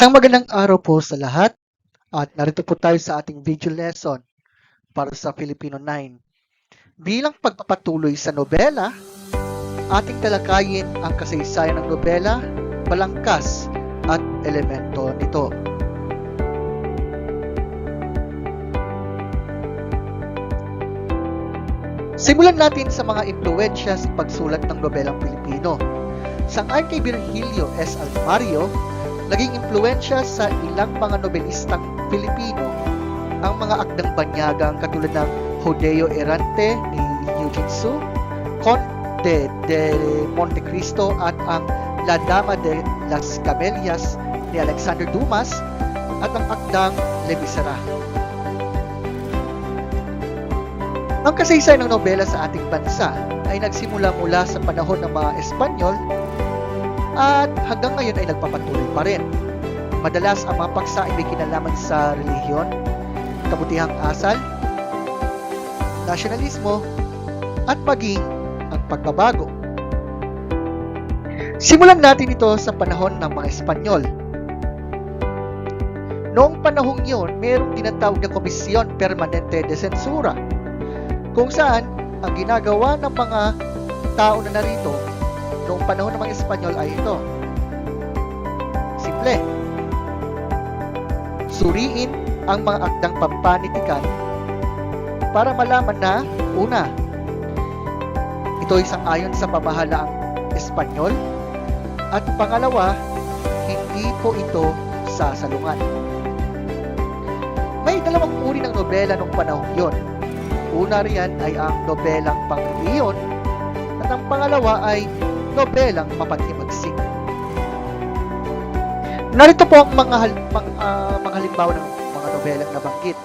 Isang magandang araw po sa lahat at narito po tayo sa ating video lesson para sa Filipino 9. Bilang pagpapatuloy sa nobela, ating talakayin ang kasaysayan ng nobela, balangkas at elemento nito. Simulan natin sa mga impluensya sa pagsulat ng nobelang Pilipino. Sang-ayon kay Virgilio S. Almario, naging impluensya sa ilang mga nobelistang Pilipino ang mga akdang banyagang katulad ng Hodeo Errante ni Eugene Su, Conde de Montecristo at ang La Dama de las Camelias ni Alexander Dumas at ang akdang Le Miserable. Ang kasaysayan ng nobela sa ating bansa ay nagsimula mula sa panahon ng mga Espanyol at hanggang ngayon ay nagpapatuloy pa rin. Madalas ang mga paksa ay may kinalaman sa relihiyon, kabutihang asal, nasyonalismo, at maging ang pagbabago. Simulan natin ito sa panahon ng mga Espanyol. Noong panahong yun, mayroong tinatawag na Komisyon Permanente de Censura kung saan ang ginagawa ng mga tao na narito noong panahon ng mga Espanyol ay ito. Simple. Suriin ang mga akdang pampanitikan para malaman na, una, ito ay ayon sa pamahalaang Espanyol at pangalawa, hindi po ito sasalungan. May dalawang uri ng nobela noong panahong yon. Una riyan ay ang nobelang pangreliyon at ang pangalawa ay nobelang mapaghimagsik. Narito po ang mga, hal- mga, ah, mga halimbawa ng mga nobelang nabanggit.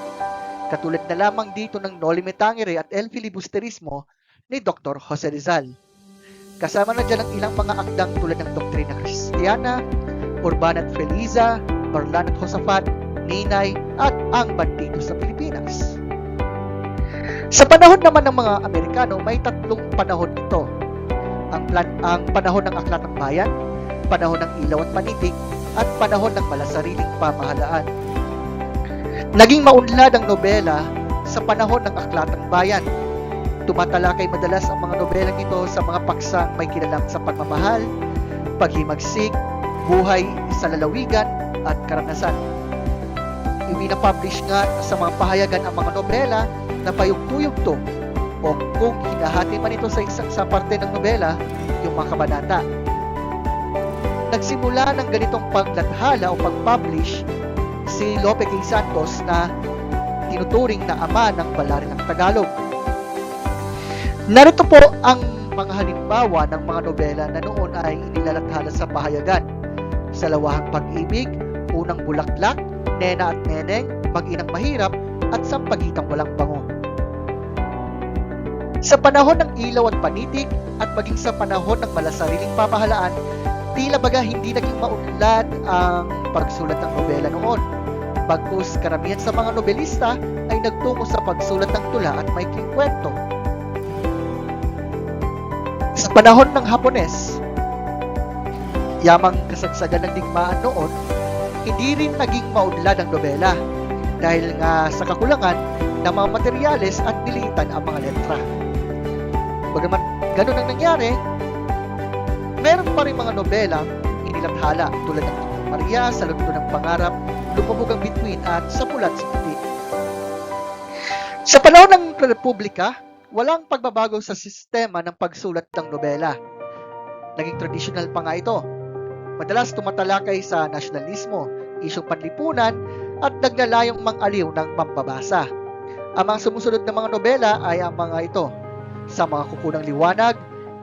Katulad na lamang dito ng Noli Me Tangere at El Filibusterismo ni Dr. Jose Rizal. Kasama na dyan ang ilang mga akdang tulad ng Doktrina Kristiyana, Urbana at Feliza, Norlan at Josafat, Ninay at ang Bandido sa Pilipinas. Sa panahon naman ng mga Amerikano, may tatlong panahon ito. Ang, plan, ang panahon ng Aklat ng Bayan, panahon ng Ilaw at Panitig, at panahon ng malasariling pamahalaan. Naging maunlad ang nobela sa panahon ng Aklat ng Bayan. Tumatalakay madalas ang mga nobelang ito sa mga paksang may kilalang sa pagmamahal, paghimagsik, buhay sa lalawigan, at karanasan. Iwina-publish nga sa mga pahayagan ang mga nobela na payugtuyugto o kung hinahati man ito sa isang sa parte ng nobela, yung mga kabanata. Nagsimula ng ganitong paglathala o pag-publish si Lope K. Santos na tinuturing na ama ng balarin ng Tagalog. Narito po ang mga halimbawa ng mga nobela na noon ay inilalathala sa pahayagan. Sa Lawahang Pag-ibig, Unang Bulaklak, Nena at Neneng, Mag-inang Mahirap, at Sampagitang Walang Bango. Sa panahon ng ilaw at panitig at maging sa panahon ng malasariling pamahalaan, tila baga hindi naging maunlad ang pagsulat ng nobela noon. Bagkus karamihan sa mga nobelista ay nagtungo sa pagsulat ng tula at may kwento. Sa panahon ng Hapones, yamang kasagsagan ng digmaan noon, hindi rin naging maunlad ang nobela dahil nga sa kakulangan ng mga materyales at nilitan ang mga letra. Bagamat ganun ang nangyari, meron pa rin mga nobela inilathala tulad ng Ina Maria, Sa Lugto ng Pangarap, Lumabog ang Bituin at Sa Pulat sa Puti. Sa panahon ng Republika, walang pagbabago sa sistema ng pagsulat ng nobela. Naging traditional pa nga ito. Madalas tumatalakay sa nasyonalismo, isyong panlipunan, at naglalayong mang-aliw ng mambabasa. Ang mga sumusunod na mga nobela ay ang mga ito. Sa mga kukunang liwanag,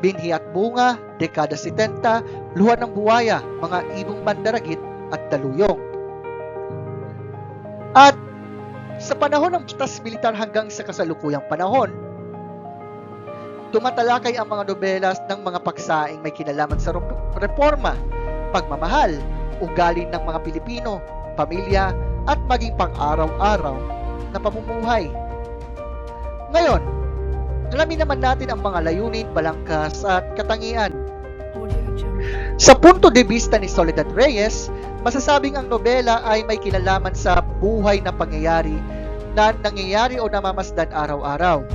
Binhi at Bunga, Dekada 70, Luha ng Buwaya, Mga Ibong Bandaragit at Daluyong. At sa panahon ng batas militar hanggang sa kasalukuyang panahon, tumatalakay ang mga nobelas ng mga paksaing may kinalaman sa reforma, pagmamahal, ugali ng mga Pilipino, pamilya, at maging pang-araw-araw na pamumuhay. Ngayon, alamin naman natin ang mga layunin, balangkas at katangian. Sa punto de vista ni Soledad Reyes, Masasabing ang nobela ay may kinalaman sa buhay na pangyayari na nangyayari o namamasdan araw-araw.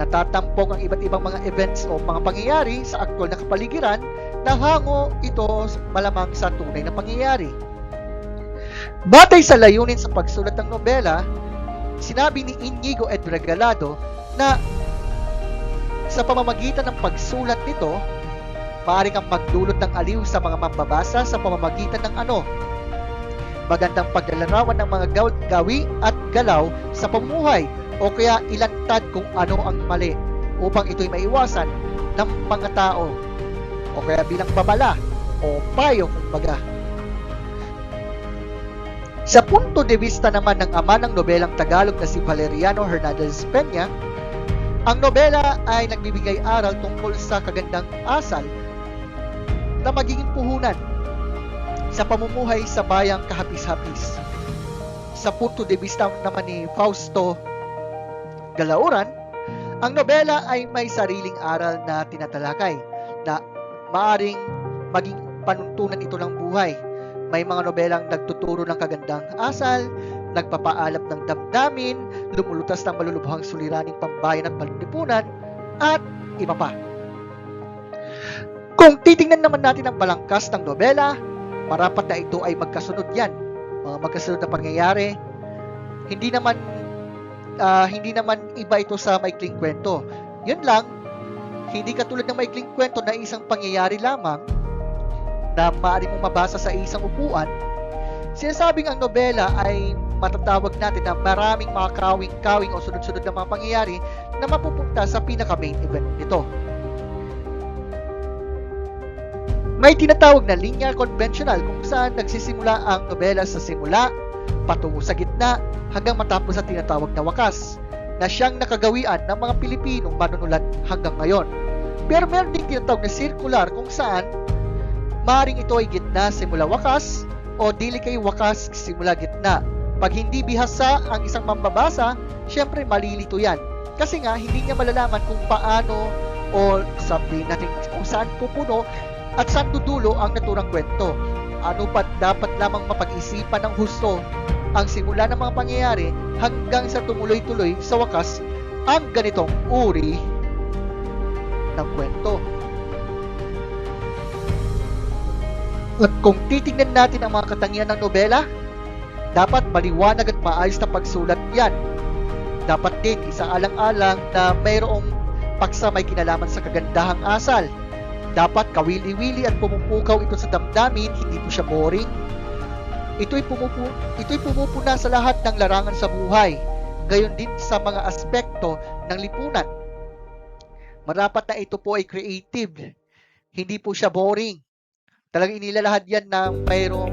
Natatampok ang iba't ibang mga events o mga pangyayari sa aktual na kapaligiran na hango ito malamang sa tunay na pangyayari. Batay sa layunin sa pagsulat ng nobela, sinabi ni Inigo Ed Regalado na sa pamamagitan ng pagsulat nito, maaari kang magdulot ng aliw sa mga mambabasa sa pamamagitan ng ano, magandang paglalarawan ng mga gaw- gawi at galaw sa pamumuhay o kaya ilantad kung ano ang mali upang ito'y maiwasan ng mga tao o kaya bilang babala o payo kumbaga. Sa punto de vista naman ng ama ng nobelang Tagalog na si Valeriano Hernandez Peña, ang nobela ay nagbibigay aral tungkol sa kagandang asal na magiging puhunan sa pamumuhay sa bayang kahapis-hapis. Sa punto de vista naman ni Fausto Galauran, ang nobela ay may sariling aral na tinatalakay na maaring maging panuntunan ito ng buhay. May mga nobelang nagtuturo ng kagandang asal, nagpapaalap ng damdamin, lumulutas ng malulubhang suliraning pambayan at panlipunan, at iba pa. Kung titingnan naman natin ang balangkas ng nobela, marapat na ito ay magkasunod yan. Mga magkasunod na pangyayari. Hindi naman ah, hindi naman iba ito sa maikling kwento. Yun lang, hindi katulad ng maikling kwento na isang pangyayari lamang na maaari mong mabasa sa isang upuan. Sinasabing ang nobela ay matatawag natin na maraming mga kawing-kawing o sunod-sunod na mga pangyayari na mapupunta sa pinaka-main event nito. May tinatawag na linya conventional kung saan nagsisimula ang nobela sa simula, patungo sa gitna, hanggang matapos sa tinatawag na wakas, na siyang nakagawian ng mga Pilipinong manunulat hanggang ngayon. Pero meron ding tinatawag na circular kung saan maring ito ay gitna simula wakas o dili kay wakas simula gitna. Pag hindi bihasa ang isang mambabasa, syempre malilito yan. Kasi nga, hindi niya malalaman kung paano o sabihin natin kung saan pupuno at saan dudulo ang naturang kwento. Ano pa dapat lamang mapag-isipan ng husto ang simula ng mga pangyayari hanggang sa tumuloy-tuloy sa wakas ang ganitong uri ng kwento. At kung titingnan natin ang mga katangian ng nobela, dapat maliwanag at maayos na pagsulat yan. Dapat din isaalang-alang na mayroong paksa may kinalaman sa kagandahang asal. Dapat kawili-wili at pumupukaw ito sa damdamin, hindi po siya boring. Ito'y, pumupu ito'y pumupuna sa lahat ng larangan sa buhay, gayon din sa mga aspekto ng lipunan. Marapat na ito po ay creative, hindi po siya boring. Talagang inilalahad yan na mayroong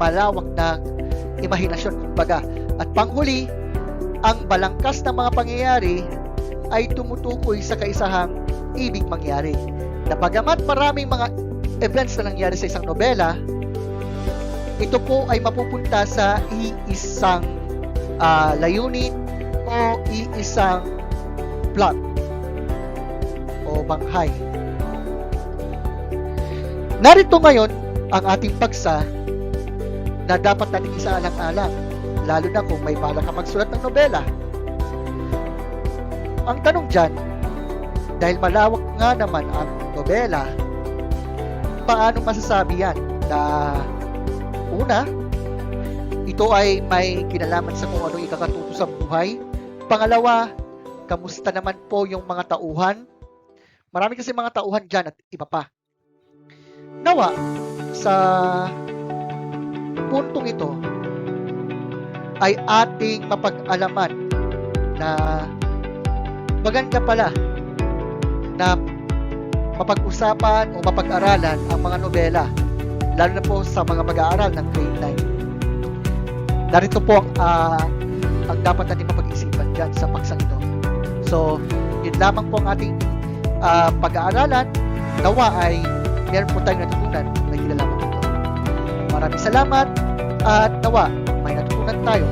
malawak na imahinasyon kumbaga. At panghuli, ang balangkas ng mga pangyayari ay tumutukoy sa kaisahang ibig mangyari. Na bagamat maraming mga events na nangyari sa isang nobela, ito po ay mapupunta sa iisang ah, layunin o iisang plot o banghay. Narito ngayon ang ating pagsa na dapat natin isaalang-alang, lalo na kung may balak ka magsulat ng nobela. Ang tanong dyan, dahil malawak nga naman ang nobela, paano masasabi yan na una, ito ay may kinalaman sa kung ano ikakatuto sa buhay. Pangalawa, kamusta naman po yung mga tauhan? Marami kasi mga tauhan dyan at iba pa. Nawa, sa puntong ito, ay ating mapag-alaman na maganda pala na mapag-usapan o mapag-aralan ang mga nobela lalo na po sa mga mag-aaral ng grade 9. Narito po ang, ah, ang dapat natin mapag-isipan dyan sa paksang ito. So, yun lamang po ang ating ah, pag-aaralan. Nawa ay meron po tayong natutunan. Maraming salamat at nawa may natutunan tayo